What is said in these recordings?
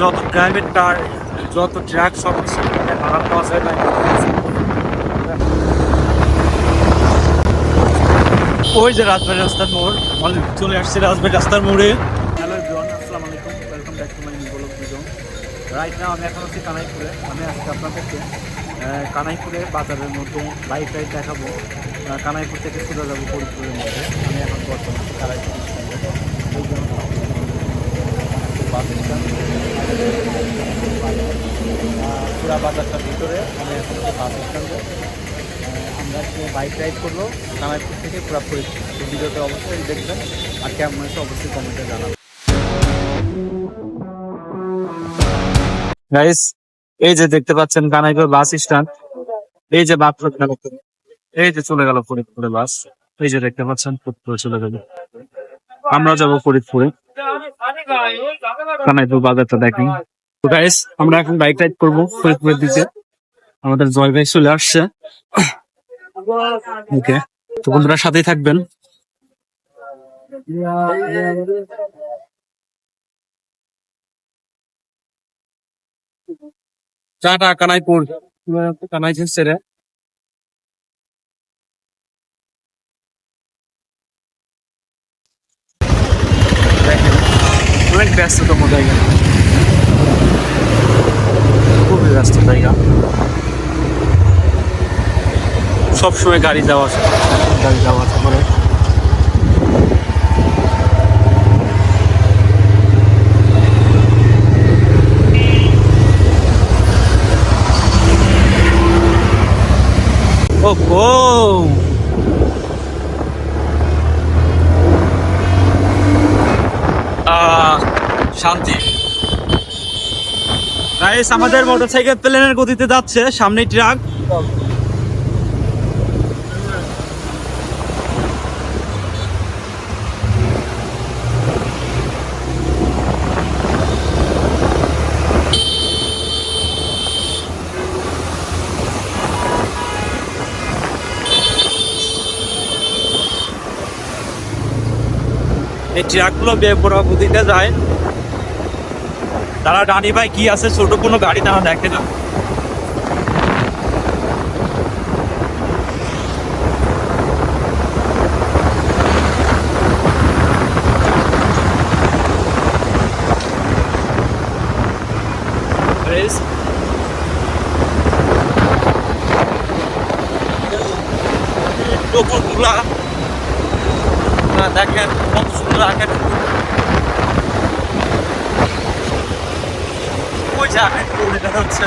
যত private car যত truck সব কিছু ভাড়া পাওয়া যায় ওই যে রাজবাড়ি রাস্তার মোড় অলরেডি চলে আসছে রাজবাড়ি রাস্তার মোড়ে। হ্যালো এভরিওয়ান আসসালামু আলাইকুম welcome back to my blog video right now আমি এখন আছি কানাইপুরে আমি আজকে আপনাদেরকে কানাইপুরে বাজারের মধ্যে বাইক রাইড দেখাবো কানাইপুর থেকে সোজা যাব ফরিদপুরের মধ্যে আমি এখন বর্তমানে কানাইপুর স্ট্যান্ডে। এই যে বাস স্ট্যান্ড আহ, পুরা বাজারটার ভিতরে আমি এখন বাস স্ট্যান্ডে আমরা আজকে বাইক রাইড করব কানাইপুর থেকে পুরা ফরিদপুর তো ভিডিওটা অবশ্যই দেখবেন, আর কেমন হয়েছে অবশ্যই কমেন্টে জানাবেন। গাইস এই যে দেখতে পাচ্ছেন কানাইপুর বাস স্ট্যান্ড এই যে বাস এই যে চলে গেল ফরিদপুরে বাস এই যে দেখতে পাচ্ছেন ফরিদপুরে চলে গেল। আমরা যাব ফরিদপুরে। কানাইপুর বাজারটা দেখেন। তো গাইস আমরা এখন বাইক রাইড করব ফরিদপুরের দিকে। আমাদের জয় ভাই চলে আসছে। ওকে তো বন্ধুরা সাথেই থাকবেন। টাটা, কানাইপুর। কানাই ছেড়ে অনেক ব্যস্ততম জায়গা। ব্যস্ত জায়গা সবসময় গাড়ি যাওয়া আসা গাড়ি যাওয়া করে। ওহো আহ, শান্তি। গাইস আমাদের মোটরসাইকেল প্লেনের গতিতে যাচ্ছে সামনে ট্রাক এই ট্রাকগুলো বেপরা গতিতে যায়। তারা ডানি ভাই, কি আছে? ছোট কোনো গাড়ি তারা দেখে না, দেখেন, কত সুন্দর আগে দেখা যাচ্ছে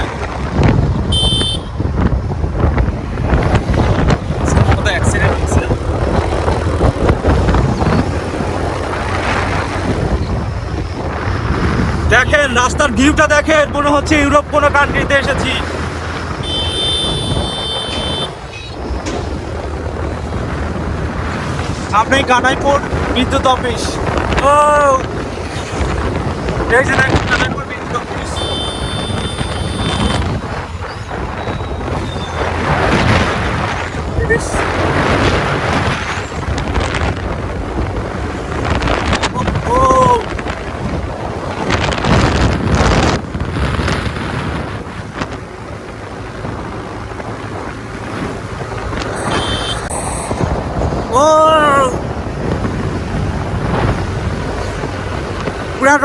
সম্ভবত অ্যাক্সিডেন্ট হয়েছে দেখেন, রাস্তার ভিউটা দেখেন, মনে হচ্ছে ইউরোপ কোনো কান্ট্রিতে এসেছি। সামনে কানাইপুর বিদ্যুৎ অফিস ও! এই যে দেখেন কানাইপুর বিদ্যুৎ অফিস ইস। ও, ও। ও পুরা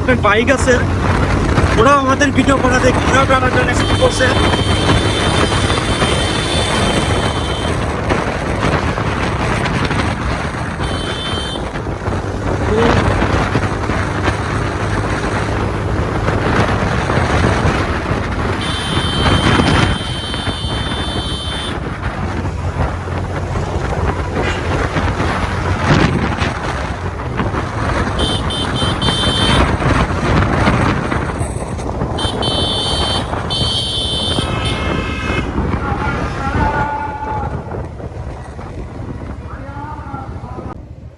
একটা বাইক আছে। ওরাও আমাদের ভিডিও করা দেখে ওরাও টানাটান জন্য করছে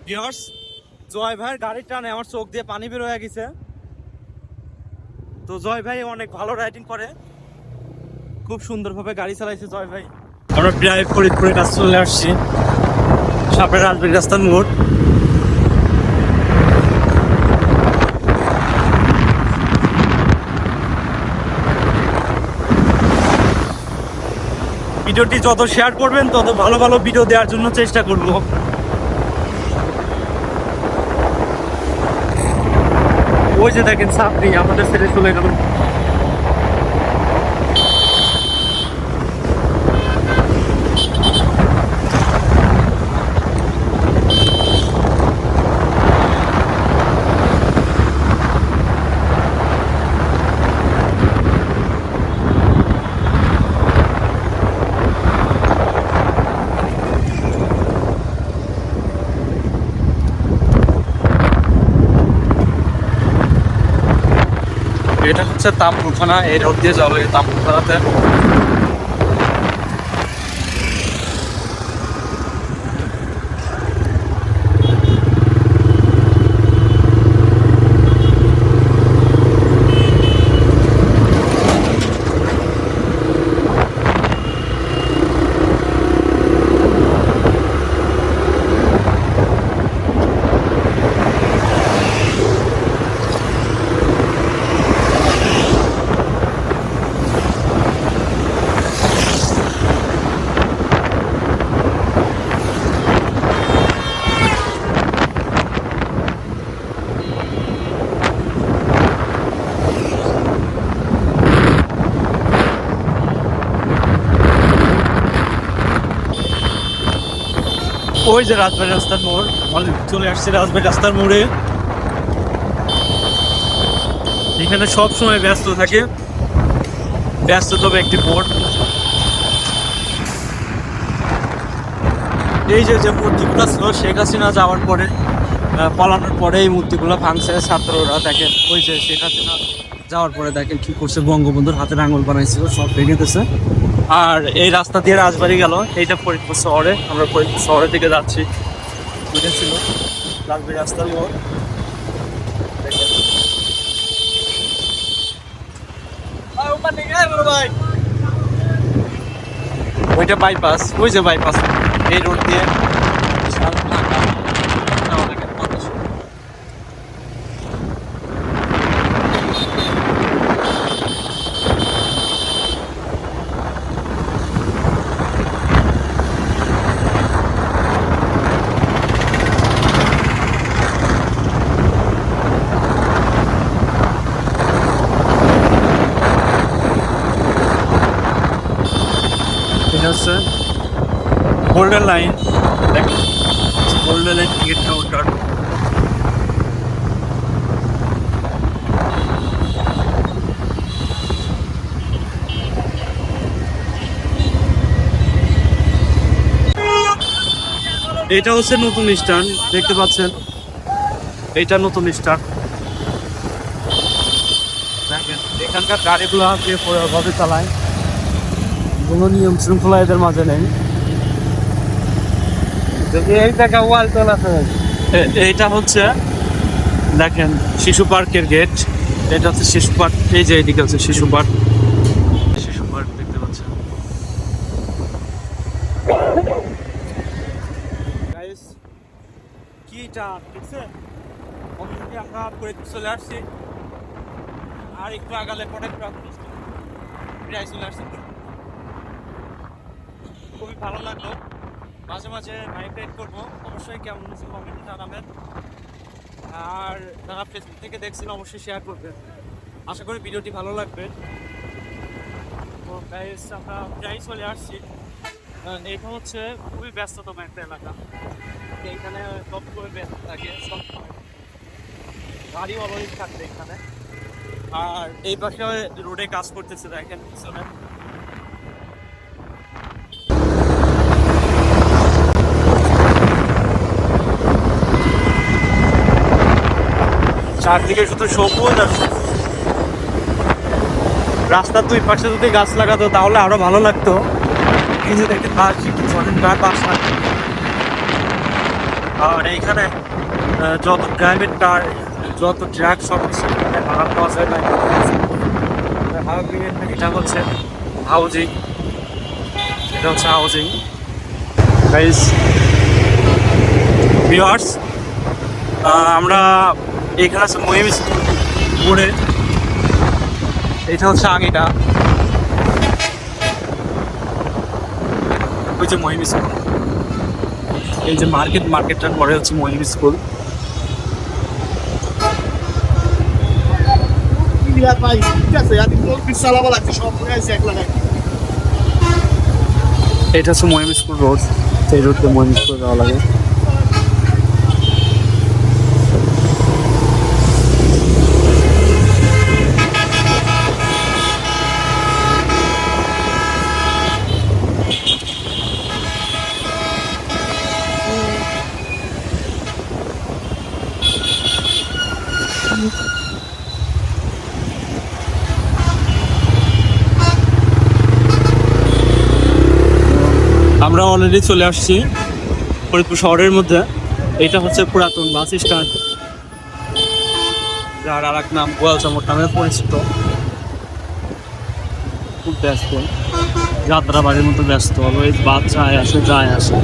ভিউয়ার্স জয় ভাইয়ের গাড়ির টানে, আমার চোখ দিয়ে পানি বের হয়ে গেছে। তো জয় ভাই অনেক ভালো রাইডিং করে। খুব সুন্দরভাবে গাড়ি চালাইছে জয় ভাই। আমরা প্রায় ফরিদপুরের কাছে চলে আসছি। সাপের রাজবাড়ি রাস্তার মোড়। ভিডিওটি যত শেয়ার করবেন, তত ভালো ভালো ভিডিও দেওয়ার জন্য চেষ্টা করব। ওই যে দেখেন সাপড়ি আমাদের ছেড়ে চলে গেল এটা হচ্ছে তামপুরখানা এই রোড দিয়ে যাওয়া লাগে ওই যে রাজবাড়ি রাস্তার মোড়। চলে আসছে রাজবাড়ি রাস্তার মোড়ে। এখানে সব সময় ব্যস্ত থাকে। ব্যস্ত তবে একটি মোড়। এই যে যে মূর্তিগুলো ছিল, শেখ হাসিনা যাওয়ার পরে পালানোর পরে এই মূর্তিগুলো ভাঙছে। ছাত্ররা দেখেন, ওই যে শেখ হাসিনা যাওয়ার পরে দেখেন কি করছে। বঙ্গবন্ধুর হাতের আঙুল বানাইছিল, সব ভেঙে দিয়েছে আর এই রাস্তা দিয়ে রাজবাড়ি গেল। এইটা ফরিদপুর শহরে। আমরা ফরিদপুর শহরের দিকে যাচ্ছি। বুঝেছিল ছিল? রাজবাড়ি রাস্তার মোড়। ওইটা বাইপাস ওই যে বাইপাস এই রোড দিয়ে। Golden line golden line ticket counter এটা হচ্ছে নতুন স্ট্যান্ড দেখতে পাচ্ছেন? এটা নতুন দেখেন, এখানকার গাড়িগুলো ভাবে চালায়, কোনো নিয়ম শৃঙ্খলা এদের মাঝে নেই। এই এইটা হচ্ছে দেখেন শিশু পার্কের গেট। এটা হচ্ছে শিশু পার্ক এই যে এদিকে হচ্ছে শিশু পার্ক। শিশু পার্ক দেখতে পাচ্ছেন। কি এটা? আমরা চলে আসছি। আর একটু আগালে পরে প্রায় চলে আসছি। খুবই ভালো লাগল। মাঝে মাঝে নাইট রাইড করব। অবশ্যই কেমন হচ্ছে কমেন্ট জানাবেন। আর যারা ফেসবুক থেকে দেখছেন, অবশ্যই শেয়ার করবেন। আশা করি ভিডিওটি ভালো লাগবে। তো গাইস আমরা প্রায় চলে আসছি। এটা হচ্ছে খুবই ব্যস্ততম একটা এলাকা। এইখানে সব করে ব্যস্ত থাকে, সব গাড়ি অলরেডি থাকবে এখানে। আর এই পাশে রোডে কাজ করতেছে, দেখেন পিছনে। চারদিকে শুধু সবুজ আর রাস্তার দুই পাশে যদি গাছ লাগাতো, তাহলে আরও ভালো লাগতো। যে দেখতে গাছ অনেক আর এইখানে যত প্রাইভেট কার যত ট্রাক সব কিছু ভাড়া পাওয়া যায় না এটা হচ্ছে হাউজিং এটা হচ্ছে হাউজিং গাইস ভিউয়ার্স আমরা এখানে আছে মহিম মোড়ে এটা হচ্ছে আগেটা ওই যে মহিম স্কুল। এই যে মার্কেট মার্কেটটার পরে হচ্ছে মহিম স্কুল। ভাই ঠিক আছে তোর লাগছে সব আছে এক লাগাই এটা হচ্ছে মহিম স্কুল রোড। সেই রোড মহিম স্কুল যাওয়া লাগে। আমরা অলরেডি চলে আসছি ফরিদপুর শহরের মধ্যে। এটা হচ্ছে পুরাতন বাস স্ট্যান্ড, যার আর এক নাম গোয়াল চমর নামে পরিচিত। খুব ব্যস্ত যাত্রা বাড়ির মতো ব্যস্ত অলওয়েজ বাস যায় আসে যায় আসে।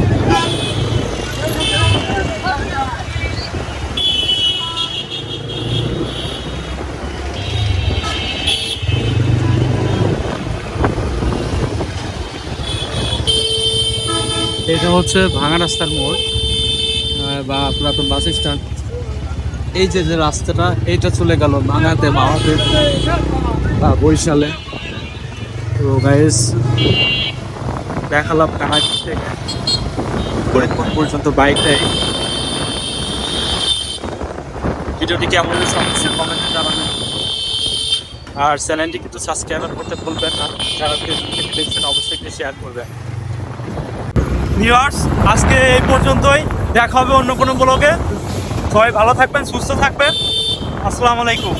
এটা হচ্ছে ভাঙা রাস্তার মোড় বা পুরাতন বাস স্ট্যান্ড। এই যে যে রাস্তাটা, এইটা চলে গেল ভাঙাতে মাওয়াতে, বা বরিশালে। তো গাইস দেখালাম কানাই থেকে পর্যন্ত বাইকটাই ভিডিওটি কেমন হয়েছে অবশ্যই কমেন্টে জানাবেন। আর চ্যানেলটি কিন্তু সাবস্ক্রাইব করতে ভুলবেন না। যারা ফেসবুক থেকে দেখছেন, অবশ্যই শেয়ার করবেন। ভিউয়ার্স, আজকে এই পর্যন্তই। দেখা হবে অন্য কোনো ব্লগে। সবাই ভালো থাকবেন, সুস্থ থাকবেন। আসসালামু আলাইকুম।